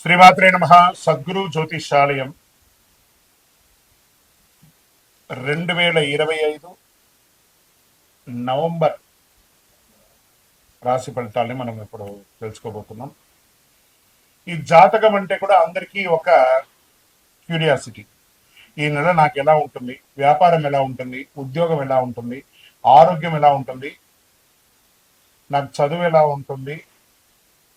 శ్రీమాత్రే నమ. సద్గురు జ్యోతిషాలయం రెండు వేల ఇరవై ఐదు నవంబర్ రాశి ఫలితాలని మనం ఇప్పుడు తెలుసుకోబోతున్నాం. ఈ జాతకం అంటే కూడా అందరికీ ఒక క్యూరియాసిటీ. ఈ నెల నాకు ఎలా ఉంటుంది? వ్యాపారం ఎలా ఉంటుంది? ఉద్యోగం ఎలా ఉంటుంది? ఆరోగ్యం ఎలా ఉంటుంది? నాకు చదువు ఎలా ఉంటుంది?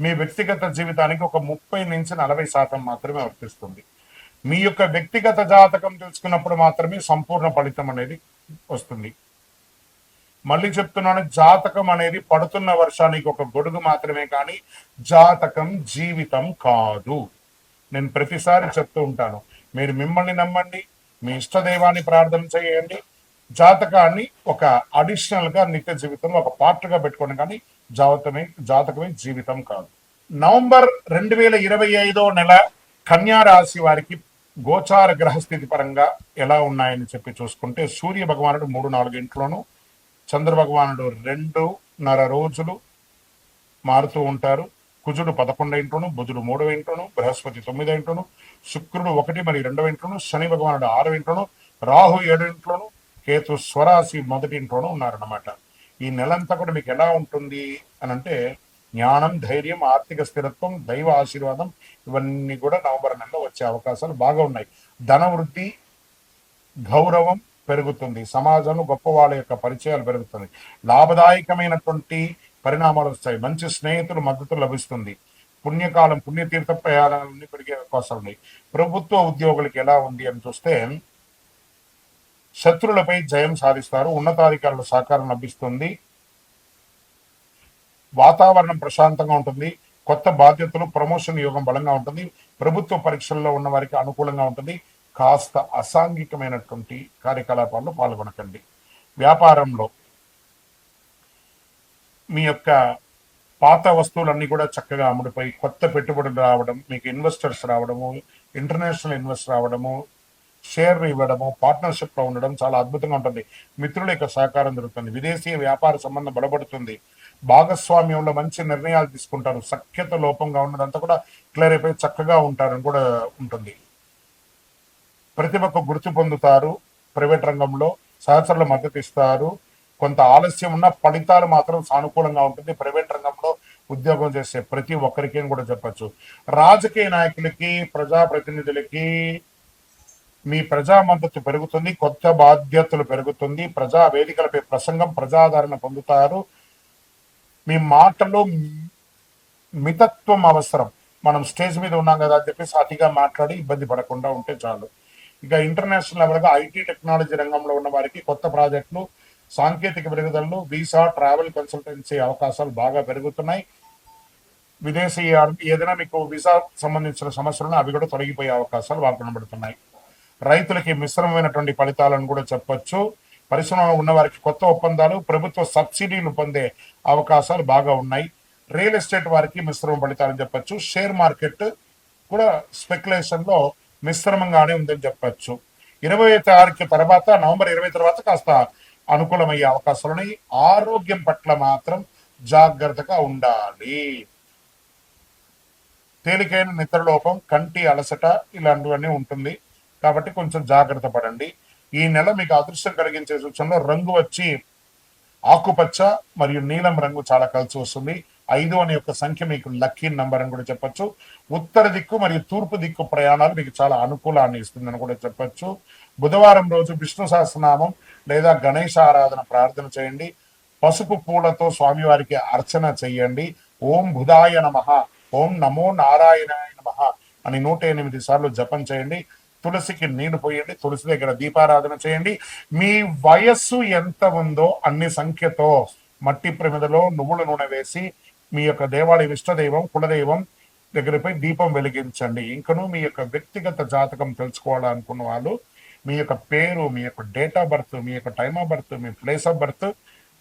మీ వ్యక్తిగత జీవితానికి ఒక ముప్పై నుంచి నలభై శాతం మాత్రమే వర్తిస్తుంది. మీ యొక్క వ్యక్తిగత జాతకం తెలుసుకున్నప్పుడు మాత్రమే సంపూర్ణ ఫలితం అనేది వస్తుంది. మళ్ళీ చెప్తున్నాను జాతకం అనేది పడుతున్న వర్షానికి ఒక గొడుగు మాత్రమే కానీ జాతకం జీవితం కాదు. నేను ప్రతిసారి చెప్తూ ఉంటాను మీరు మిమ్మల్ని నమ్మండి మీ ఇష్టదైవాన్ని ప్రార్థన చేయండి. జాతకాన్ని ఒక అడిషనల్గా నిత్య జీవితంలో ఒక పార్ట్గా పెట్టుకోండి. కానీ జాతకమే జాతకమే జీవితం కాదు. నవంబర్ రెండు వేల ఇరవై ఐదో నెల కన్యారాశి వారికి గోచార గ్రహస్థితి పరంగా ఎలా ఉన్నాయని చెప్పి చూసుకుంటే సూర్య భగవానుడు మూడు నాలుగు ఇంట్లోనూ చంద్ర భగవానుడు రెండున్నర రోజులు మారుతూ ఉంటారు. కుజుడు పదకొండు ఇంట్లోను బుధుడు మూడవ ఇంట్లోను బృహస్పతి తొమ్మిదో ఇంట్లోను శుక్రుడు ఒకటి మరి రెండవ ఇంట్లోను శని భగవానుడు ఆరో ఇంట్లోను రాహు ఏడు ఇంట్లోను కేతు స్వరాశి మొదటి ఇంట్లోనూ ఉన్నారన్నమాట. ఈ నెలంతా కూడా మీకు ఎలా ఉంటుంది అని అంటే జ్ఞానం ధైర్యం ఆర్థిక స్థిరత్వం దైవ ఆశీర్వాదం ఇవన్నీ కూడా నవంబర్ నెలలో వచ్చే అవకాశాలు బాగా ఉన్నాయి. ధన వృద్ధి గౌరవం పెరుగుతుంది. సమాజంలో గొప్ప వాళ్ళ యొక్క పరిచయాలు పెరుగుతుంది లాభదాయకమైనటువంటి పరిణామాలు వస్తాయి. మంచి స్నేహితులు మద్దతు లభిస్తుంది. పుణ్యకాలం పుణ్యతీర్థ ప్రయాణాలన్నీ పెరిగే అవకాశాలు ఉన్నాయి. ప్రభుత్వ ఉద్యోగులకు ఎలా ఉంది అని చూస్తే శత్రులపై జయం సాధిస్తారు. ఉన్నతాధికారుల సహకారం లభిస్తుంది. వాతావరణం ప్రశాంతంగా ఉంటుంది. కొత్త బాధ్యతలు ప్రమోషన్ యోగం బలంగా ఉంటుంది. ప్రభుత్వ పరీక్షల్లో ఉన్న వారికి అనుకూలంగా ఉంటుంది. కాస్త అసాంఘికమైనటువంటి కార్యకలాపాల్లో పాల్గొనకండి. వ్యాపారంలో మీ యొక్క పాత వస్తువులన్నీ కూడా చక్కగా అమ్ముడిపోయి కొత్త పెట్టుబడులు రావడం మీకు ఇన్వెస్టర్స్ రావడము ఇంటర్నేషనల్ ఇన్వెస్ట్ రావడము షేర్ ఇవ్వడము పార్ట్నర్షిప్లో ఉండడం చాలా అద్భుతంగా ఉంటుంది. మిత్రుల యొక్క సహకారం దొరుకుతుంది. విదేశీ వ్యాపార సంబంధం బలపడుతుంది. భాగస్వామ్యంలో మంచి నిర్ణయాలు తీసుకుంటారు. సఖ్యత లోపంగా ఉన్నదంతా కూడా క్లియర్ అయిపోయి చక్కగా ఉంటారని కూడా ఉంటుంది. ప్రతిభకు గుర్తు పొందుతారు. ప్రైవేట్ రంగంలో సహచరులు మద్దతు ఇస్తారు. కొంత ఆలస్యం ఉన్న ఫలితాలు మాత్రం సానుకూలంగా ఉంటుంది. ప్రైవేట్ రంగంలో ఉద్యోగం చేసే ప్రతి ఒక్కరికి అని కూడా చెప్పచ్చు. రాజకీయ నాయకులకి ప్రజాప్రతినిధులకి మీ ప్రజా మద్దతు పెరుగుతుంది కొత్త బాధ్యతలు పెరుగుతుంది ప్రజా వేదికలపై ప్రసంగం ప్రజాదరణ పొందుతారు. మీ మాటలో మితత్వం అవసరం. మనం స్టేజ్ మీద ఉన్నాం కదా అని చెప్పేసి అతిగా మాట్లాడి ఇబ్బంది పడకుండా ఉంటే చాలు. ఇక ఇంటర్నేషనల్ లెవెల్గా ఐటీ టెక్నాలజీ రంగంలో ఉన్న వారికి కొత్త ప్రాజెక్టులు సాంకేతిక పెరుగుదలను వీసా ట్రావెల్ కన్సల్టెన్సీ అవకాశాలు బాగా పెరుగుతున్నాయి. విదేశీ ఏదైనా మీకు వీసా సంబంధించిన సమస్యలను అవి కూడా తొలగిపోయే అవకాశాలు బాగా కనబడుతున్నాయి. రైతులకి మిశ్రమమైనటువంటి ఫలితాలను కూడా చెప్పొచ్చు. పరిశ్రమలో ఉన్న వారికి కొత్త ఒప్పందాలు ప్రభుత్వ సబ్సిడీలు పొందే అవకాశాలు బాగా ఉన్నాయి. రియల్ ఎస్టేట్ వారికి మిశ్రమ ఫలితాలని చెప్పొచ్చు. షేర్ మార్కెట్ కూడా స్పెక్యులేషన్లో మిశ్రమంగానే ఉందని చెప్పొచ్చు. ఇరవై తారీఖు తర్వాత నవంబర్ ఇరవై తర్వాత కాస్త అనుకూలమయ్యే అవకాశాలు ఉన్నాయి. ఆరోగ్యం పట్ల మాత్రం జాగ్రత్తగా ఉండాలి. తేలికైన నిద్రలోపం కంటి అలసట ఇలాంటివన్నీ ఉంటుంది. కాబట్టి కొంచెం జాగ్రత్త పడండి. ఈ నెల మీకు అదృష్టం కలిగించే సూచనలో రంగు వచ్చి ఆకుపచ్చ మరియు నీలం రంగు చాలా కలిసి వస్తుంది. ఐదు అనే యొక్క సంఖ్య మీకు లక్కీ నంబర్ అని కూడా చెప్పొచ్చు. ఉత్తర దిక్కు మరియు తూర్పు దిక్కు ప్రయాణాలు మీకు చాలా అనుకూలాన్ని ఇస్తుందని కూడా చెప్పొచ్చు. బుధవారం రోజు విష్ణు సహస్రనామం లేదా గణేష ఆరాధన ప్రార్థన చేయండి. పసుపు పూలతో స్వామివారికి అర్చన చేయండి. ఓం బుధాయ నమ. ఓం నమో నారాయణాయ నమ అని నూట ఎనిమిది సార్లు జపం చేయండి. తులసికి నీళ్ళు పోయండి తులసి దగ్గర దీపారాధన చేయండి. మీ వయస్సు ఎంత ఉందో అన్ని సంఖ్యతో మట్టి ప్రమిదలో నువ్వుల నూనె వేసి మీ యొక్క దేవాలయం ఇష్టదైవం కులదైవం దగ్గరపై దీపం వెలిగించండి. ఇంకను మీ యొక్క వ్యక్తిగత జాతకం తెలుసుకోవాలనుకున్న వాళ్ళు మీ యొక్క పేరు మీ యొక్క డేట్ ఆఫ్ బర్త్ మీ యొక్క టైమ్ ఆఫ్ బర్త్ మీ ప్లేస్ ఆఫ్ బర్త్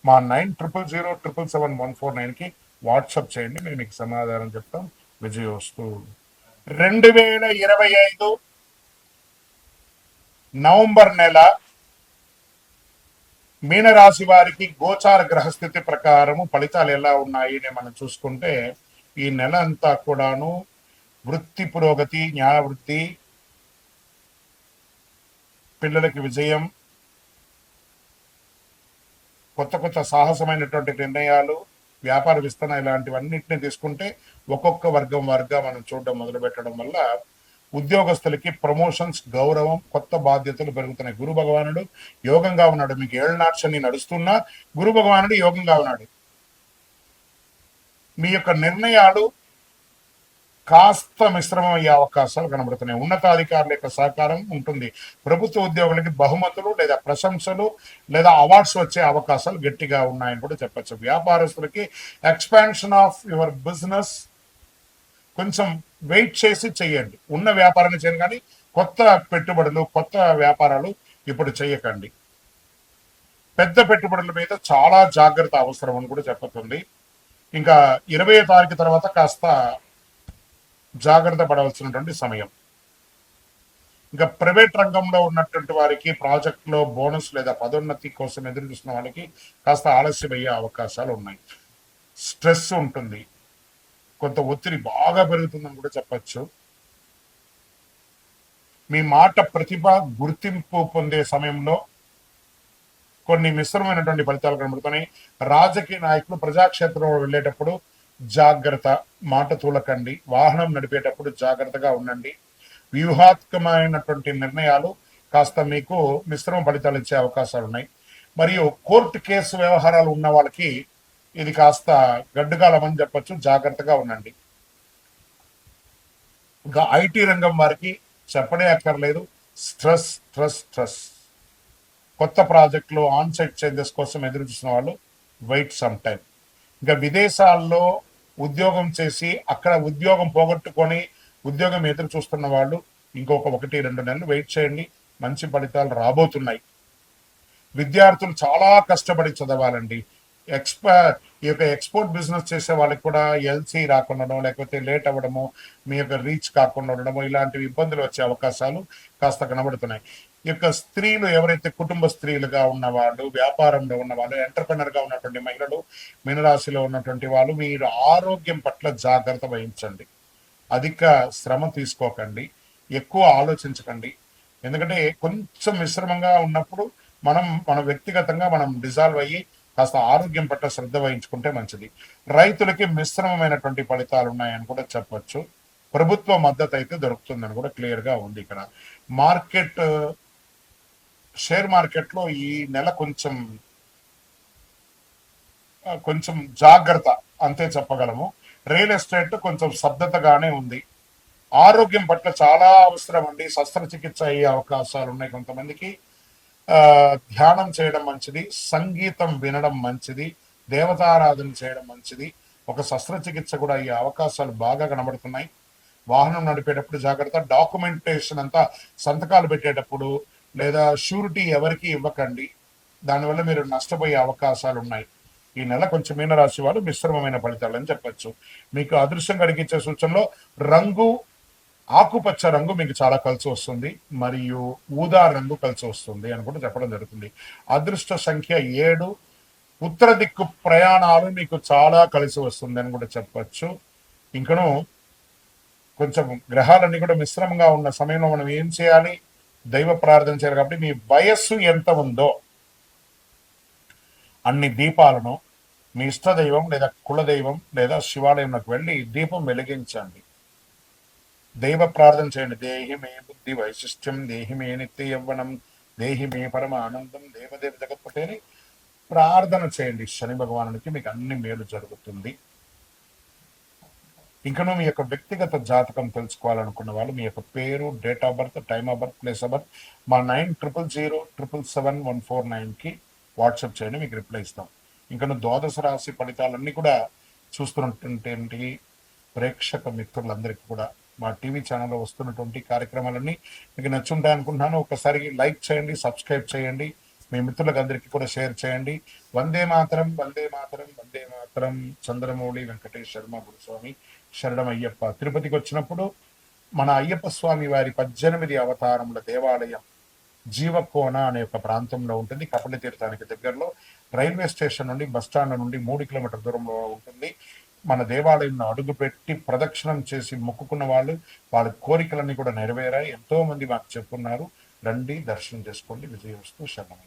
మా nine triple zero triple seven one four నైన్కి వాట్సాప్ చేయండి మేము మీకు సమాధానం చెప్తాం. విజయోస్తు. రెండు వేల ఇరవై ఐదు నవంబర్ నెల మీనరాశి వారికి గోచార గ్రహస్థితి ప్రకారము ఫలితాలు ఎలా ఉన్నాయి అని మనం చూసుకుంటే ఈ నెల అంతా కూడాను వృత్తి పురోగతి న్యాయ వృత్తి పిల్లలకి విజయం కొత్త కొత్త సాహసమైనటువంటి నిర్ణయాలు వ్యాపార విస్తరణ ఇలాంటివన్నింటినీ తీసుకుంటే ఒక్కొక్క వర్గం వారుగా మనం చూడడం మొదలు పెట్టడం వల్ల ఉద్యోగస్తులకి ప్రమోషన్స్ గౌరవం కొత్త బాధ్యతలు పెరుగుతున్నాయి. గురు భగవానుడు యోగంగా ఉన్నాడు. మీకు ఏళ్ళ నాట్సని నడుస్తున్నా గురు భగవానుడు యోగంగా ఉన్నాడు. మీ యొక్క నిర్ణయాలు కాస్త మిశ్రమం అయ్యే అవకాశాలు కనబడుతున్నాయి. ఉన్నతాధికారుల యొక్క సహకారం ఉంటుంది. ప్రభుత్వ ఉద్యోగులకి బహుమతులు లేదా ప్రశంసలు లేదా అవార్డ్స్ వచ్చే అవకాశాలు గట్టిగా ఉన్నాయని కూడా చెప్పచ్చు. వ్యాపారస్తులకి ఎక్స్పాన్షన్ ఆఫ్ యువర్ బిజినెస్ కొంచెం వెయిట్ చేసి చేయండి ఉన్న వ్యాపారాన్ని చేయండి కానీ కొత్త పెట్టుబడులు కొత్త వ్యాపారాలు ఇప్పుడు చేయకండి పెద్ద పెట్టుబడుల మీద చాలా జాగ్రత్త అవసరం అని కూడా చెప్పుతుంది. ఇంకా ఇరవై తారీఖు తర్వాత కాస్త జాగ్రత్త పడవలసినటువంటి సమయం. ఇంకా ప్రైవేట్ రంగంలో ఉన్నటువంటి వారికి ప్రాజెక్టులో బోనస్ లేదా పదోన్నతి కోసం ఎదురు చూస్తున్న వాళ్ళకి కాస్త ఆలస్యం అయ్యే అవకాశాలు ఉన్నాయి. స్ట్రెస్ ఉంటుంది. కొంత ఒత్తిడి బాగా పెరుగుతుందని కూడా చెప్పచ్చు. మీ మాట ప్రతిభ గుర్తింపు పొందే సమయంలో కొన్ని మిశ్రమైనటువంటి ఫలితాలు కనబడుతున్నాయి. రాజకీయ నాయకులు ప్రజాక్షేత్రంలో వెళ్ళేటప్పుడు జాగ్రత్త మాట తూలకండి. వాహనం నడిపేటప్పుడు జాగ్రత్తగా ఉండండి. వ్యూహాత్మకమైనటువంటి నిర్ణయాలు కాస్త మీకు మిశ్రమ ఫలితాలు ఇచ్చే అవకాశాలు ఉన్నాయి. మరియు కోర్టు కేసు వ్యవహారాలు ఉన్న వాళ్ళకి ఇది కాస్త గడ్డుకాలం అని చెప్పొచ్చు. జాగ్రత్తగా ఉండండి. ఇంకా ఐటీ రంగం వారికి చెప్పనే అక్కర్లేదు. Stress stress stress. కొత్త ప్రాజెక్టులు ఆన్ సైట్ చేంజెస్ కోసం ఎదురు చూసిన వాళ్ళు వెయిట్ సమ్ టైం ఇంకా విదేశాల్లో ఉద్యోగం చేసి అక్కడ ఉద్యోగం పోగొట్టుకొని ఉద్యోగం ఎదురు చూస్తున్న వాళ్ళు ఇంకొక ఒకటి రెండు నెలలు వెయిట్ చేయండి. మంచి ఫలితాలు రాబోతున్నాయి. విద్యార్థులు చాలా కష్టపడి చదవాలండి. ఎక్స్పర్ట్ ఈ యొక్క ఎక్స్పోర్ట్ బిజినెస్ చేసే వాళ్ళకి కూడా ఎల్సీ రాకుండా లేకపోతే లేట్ అవ్వడము మీ యొక్క రీచ్ కాకుండా ఉండడము ఇలాంటివి ఇబ్బందులు వచ్చే అవకాశాలు కాస్త కనబడుతున్నాయి. ఈ యొక్క స్త్రీలు ఎవరైతే కుటుంబ స్త్రీలుగా ఉన్నవాళ్ళు వ్యాపారంలో ఉన్నవాళ్ళు ఎంటర్ప్రినర్గా ఉన్నటువంటి మహిళలు మీనరాశిలో ఉన్నటువంటి వాళ్ళు మీరు ఆరోగ్యం పట్ల జాగ్రత్త వహించండి. అధిక శ్రమ తీసుకోకండి. ఎక్కువ ఆలోచించకండి. ఎందుకంటే కొంచెం మిశ్రమంగా ఉన్నప్పుడు మనం మన వ్యక్తిగతంగా మనం డిజాల్వ్ అయ్యి కాస్త ఆరోగ్యం పట్ల శ్రద్ధ వహించుకుంటే మంచిది. రైతులకి మిశ్రమమైనటువంటి ఫలితాలు ఉన్నాయని కూడా చెప్పొచ్చు. ప్రభుత్వ మద్దతు అయితే దొరుకుతుందని కూడా క్లియర్గా ఉంది ఇక్కడ. మార్కెట్ షేర్ మార్కెట్లో ఈ నెల కొంచెం కొంచెం జాగ్రత్త అంతే చెప్పగలము. రియల్ ఎస్టేట్ కొంచెం శబ్దతగానే ఉంది. ఆరోగ్యం పట్ల చాలా అవసరం అండి. శస్త్రచికిత్స అయ్యే అవకాశాలు ఉన్నాయి కొంతమందికి. ధ్యానం చేయడం మంచిది సంగీతం వినడం మంచిది దేవతారాధన చేయడం మంచిది. ఒక శస్త్రచికిత్స కూడా అయ్యే అవకాశాలు బాగా కనబడుతున్నాయి. వాహనం నడిపేటప్పుడు జాగ్రత్త డాక్యుమెంటేషన్ అంతా సంతకాలు పెట్టేటప్పుడు లేదా షూరిటీ ఎవరికి ఇవ్వకండి. దానివల్ల మీరు నష్టపోయే అవకాశాలు ఉన్నాయి. ఈ నెల కొంచెం మీనరాశి వారు మిశ్రమమైన ఫలితాలు అని మీకు అదృశ్యం కలిగించే సూచనలో రంగు ఆకుపచ్చ రంగు మీకు చాలా కలిసి వస్తుంది మరియు ఊదా రంగు కలిసి వస్తుంది అని కూడా చెప్పడం జరుగుతుంది. అదృష్ట సంఖ్య ఏడు ఉత్తర దిక్కు ప్రయాణాలు మీకు చాలా కలిసి వస్తుంది అని కూడా చెప్పచ్చు. ఇంకను కొంచెం గ్రహాలన్నీ కూడా మిశ్రమంగా ఉన్న సమయంలో మనం ఏం చేయాలి? దైవ ప్రార్థన చేయాలి కాబట్టి మీ వయస్సు ఎంత ఉందో అన్ని దీపాలను మీ ఇష్ట దైవం లేదా కులదైవం లేదా శివాలయంలోకి వెళ్ళి దీపం వెలిగించండి. దైవ ప్రార్థన చేయండి. దేహి మే బుద్ధి వైశిష్ట్యం దేహి మే నిత్య యవ్వనం దేహి మే పరమ ఆనందం దేవదేవి జగత్పతి అని ప్రార్థన చేయండి. శని భగవానునికి మీకు అన్ని మేలు జరుగుతుంది. ఇంకనూ మీ యొక్క వ్యక్తిగత జాతకం తెలుసుకోవాలనుకున్న వాళ్ళు మీ యొక్క పేరు date of birth time of birth place of birth మా nine triple zero triple seven one four నైన్కి వాట్సాప్ చేయండి మీకు రిప్లై ఇస్తాం. ఇంకను ద్వాదశ రాశి ఫలితాలన్నీ కూడా చూస్తున్నటువంటి ప్రేక్షక మిత్రులందరికీ కూడా మా టీవీ ఛానల్లో వస్తున్నటువంటి కార్యక్రమాలన్నీ మీకు నచ్చుంటాయి అనుకుంటున్నాను. ఒకసారి లైక్ చేయండి సబ్స్క్రైబ్ చేయండి. మీ మిత్రులకు అందరికీ కూడా షేర్ చేయండి. వందే మాతరం వందే మాతరం వందే మాతరం. చంద్రమౌళి వెంకటేష్ శర్మ గురుస్వామి శరణం అయ్యప్ప. తిరుపతికి వచ్చినప్పుడు మన అయ్యప్ప స్వామి వారి పద్దెనిమిది అవతారముల దేవాలయం జీవకోన అనే ఒక ప్రాంతంలో ఉంటుంది. కపల తీర్థానికి దగ్గరలో రైల్వే స్టేషన్ నుండి బస్ స్టాండ్ నుండి మూడు కిలోమీటర్ దూరంలో ఉంటుంది. మన దేవాలయంలో అడుగుపెట్టి ప్రదక్షిణం చేసి మొక్కుకున్న వాళ్ళు వాళ్ళ కోరికలన్నీ కూడా నెరవేరాయి. ఎంతో మంది మాకు చెప్పున్నారు. రండి దర్శనం చేసుకోండి. విజయవస్తు శరణం